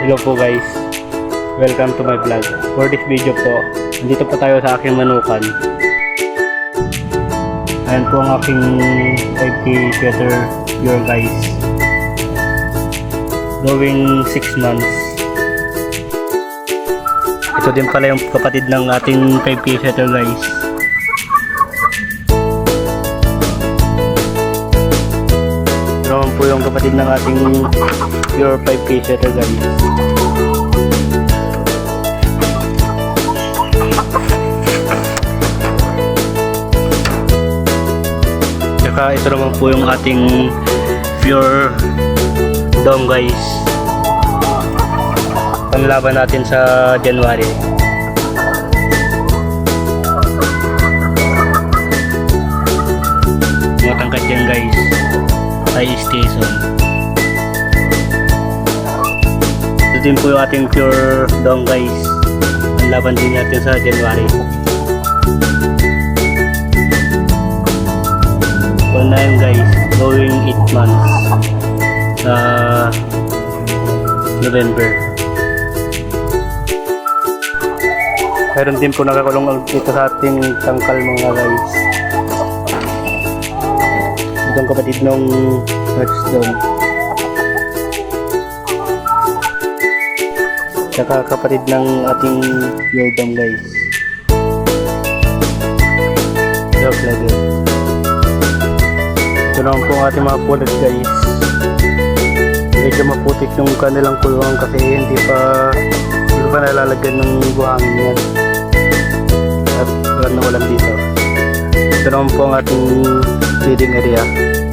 Hello po guys. Welcome to my vlog. For this video po, nandito po tayo sa aking manukan. Ayan po ang aking 5K sweater your guys. Going 6 months. Ito din pala yung kapatid ng ating 5K sweater guys. Po yung kapatid ng ating pure 5K sweater guys. Tsaka ito naman po yung ating pure dome guys. Panlaban natin sa January. Thai station. Ito din po yung ating pure dome guys. Panlaban din natin sa January. Well na yun guys, going 8 months sa November. Meron din po nakakulong dito sa ating tangkal mga guys. Itong kapatid nung Dome. Tsaka kapatid ng ating Dome guys. Dog level. Ito naman po ang ating mga pulot guys. Medyo maputik yung kanilang kulungan kasi hindi pa hindi pa nalalagyan ng buhangin yan. At walang dito. Ito naman po ang ating dengar dia.